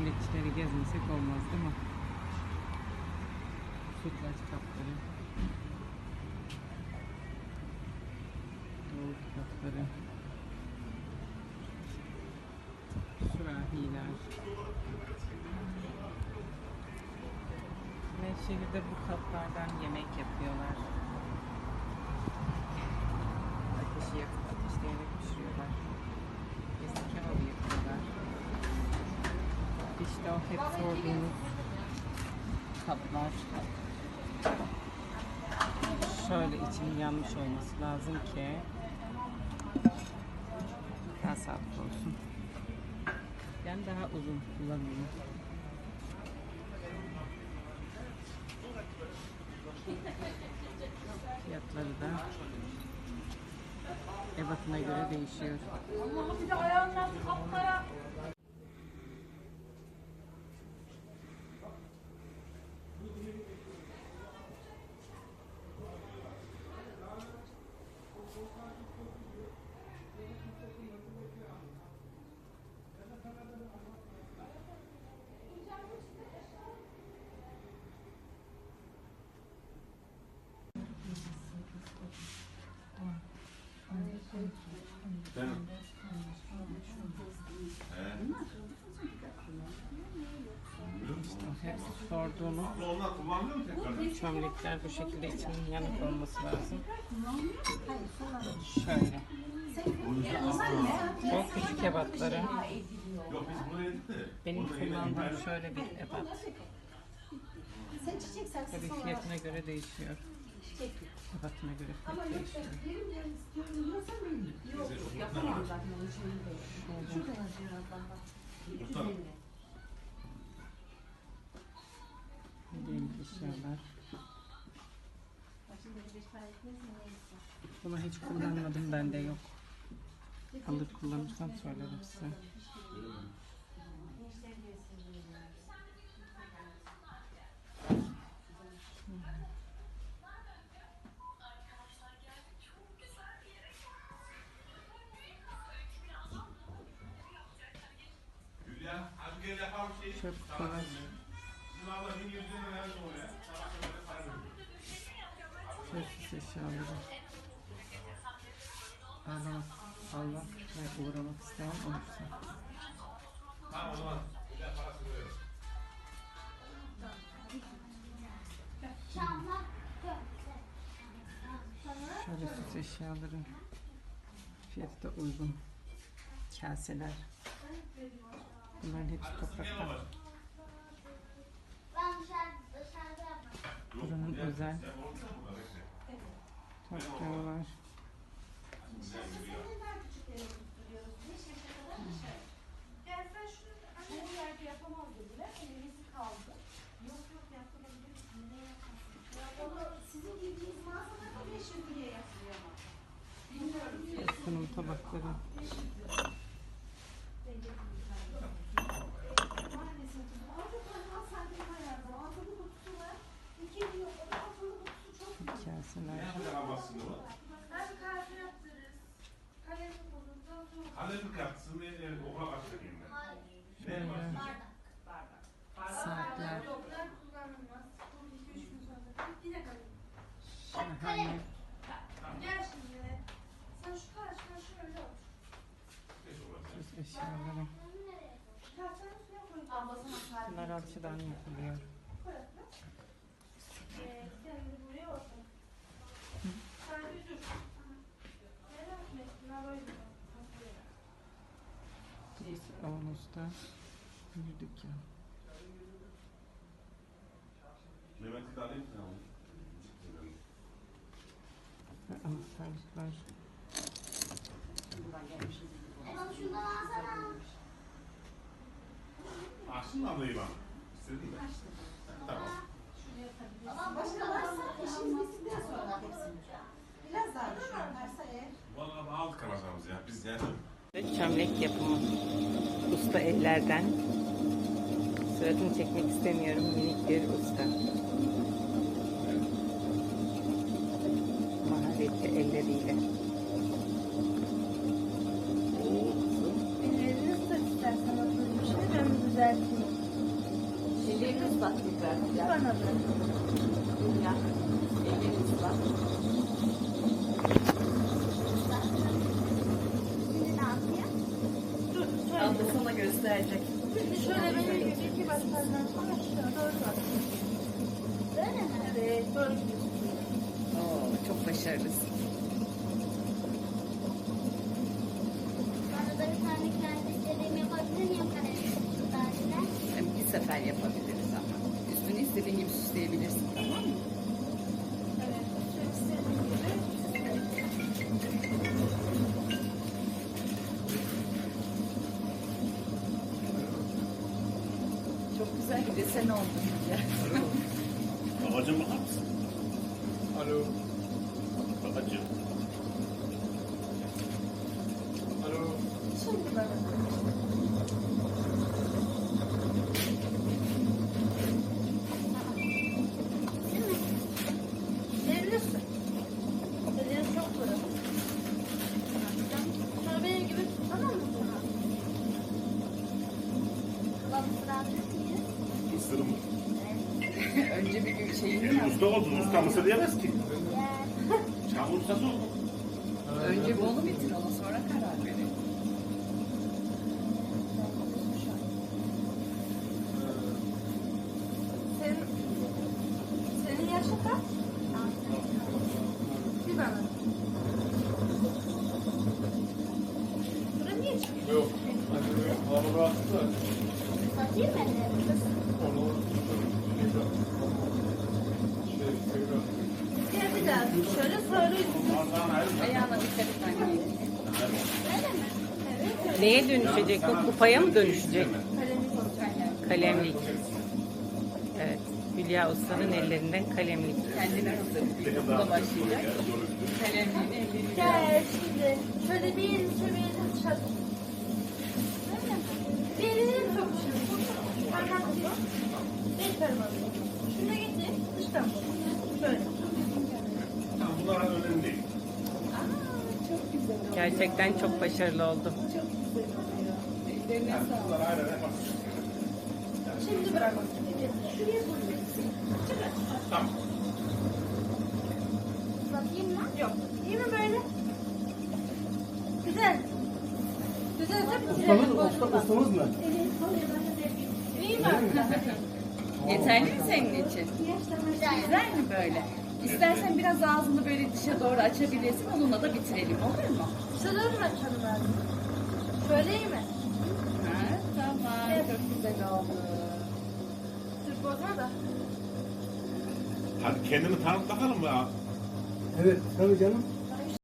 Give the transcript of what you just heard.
çömlekçileri gezmesek olmaz değil mi? Sütlaç kapları. Yoğurt kapları. Sürahiler. Nevşehir'de bu kaplardan yemek yapıyorlar. Ateşi yakıp ateşleyerek pişiriyorlar. Eski. İşte o hep sorduğumuz kaplar. Şöyle için yanmış olması lazım ki daha sağlıklı olsun. Yani daha uzun kullanılır. Fiyatları da ebatına göre değişiyor. Bir de ayağından kapkara. Hepsi tekrar? çömlekler bu şekilde içinin yanık olması lazım. Şöyle. O küçük ebatları. Benim kullandığım şöyle bir ebat. Tabii fiyatına göre değişiyor. çiçek. Ebatına göre Ama yok değişiyor. benim ben istiyorum diyorsan benim. Yok yapamam zaten onun şeyini de. Şuradan acıyor ablam bak. Üzerine. Dediğim eşyalar. Bunu hiç kullanmadım bende yok. Alır kullanırsam söylerim size. Para veriyor. Sessiz eşyaları. Aramak, almak ve uğramak isteyen olursa. Şöyle süs eşyaları. Fiyatı da uygun. Kaseler. Bunların hepsi topraktan. Buranın özel toprakları Gel sen şunu Bunlar alçıdan yapılıyor. Sen bir dükkan. Mehmet'i de alayım mı? Ve anahtarlıklar. Açtın mı ablayı bana? İstedin mi? Tamam. Başka varsa işiniz bittikten sonra hepsini. Biraz daha düşünürlerse eğer. Vallahi aldık alacağımız ya. Biz yani Çömlek yapımı. Usta ellerden. Suratını çekmek istemiyorum. Minik bir usta. Maharetli elleriyle. Ellerini ıslat istersen oturmuş. Ben düzelteyim. Yapıyor? Dur, şöyle. Abla sana gösterecek. Şöyle benim gibi iki başlarından sonra doğru? Evet, doğru. Oo, çok başarılısın. İstediğin gibi süsleyebilirsin tamam mı? Çok güzel bir desen oldu. Babacım bakar mısın? Alo. Babacım. Alo. Şimdi bana. Değil mi? Verebilirsin. Ellerim çok kuru. Şöyle benim gibi tamam mı? Kılavuzunu alabilir miyiz? Mısır mı? Önce bir gün şeyini yap. Usta oldun. Usta mısır diyemez ki. Gel. Çamur ustası oldun. Önce bolu bitir ona sonra karar verelim. Şöyle ayrı. Ayağına dikkat et anne. Neye dönüşecek o? Kupaya mı dönüşecek? Kalemlik olacak. Kalemlik. Evet. Hülya Usta'nın ellerinden kalemlik. Kendine hazır. Bir okula başlayacak. Kalemliğini elleri Gel şimdi. Şöyle bir elini şöyle bir elini çat. Bir elini çok şimdi. Parmak. Bir parmak. Şunu getir. Dıştan. Şöyle. Bunlar önemli değil. Çok güzel oldu. Gerçekten çok başarılı oldu. Çok güzel oluyor. Ellerine sağlık. Bunlar ayrı ayrı bak. Şimdi bırak. Şuraya koyacaksın. Tamam. Satayım mı? Yok. İyi mi böyle? Güzel. Güzel tabii. Ustamız, usta, ustamız mı? İyi mi? Yeterli mi senin için? Güzel mi böyle? İstersen biraz ağzını böyle dışa doğru açabilirsin. Onunla da bitirelim olur mu? Şöyle mi açalım lazım? Şöyle iyi mi? Ha, tamam. Evet. Çok güzel oldu. Dur bozma da. Hadi kendini tanıt bakalım ya. Evet, tabii canım.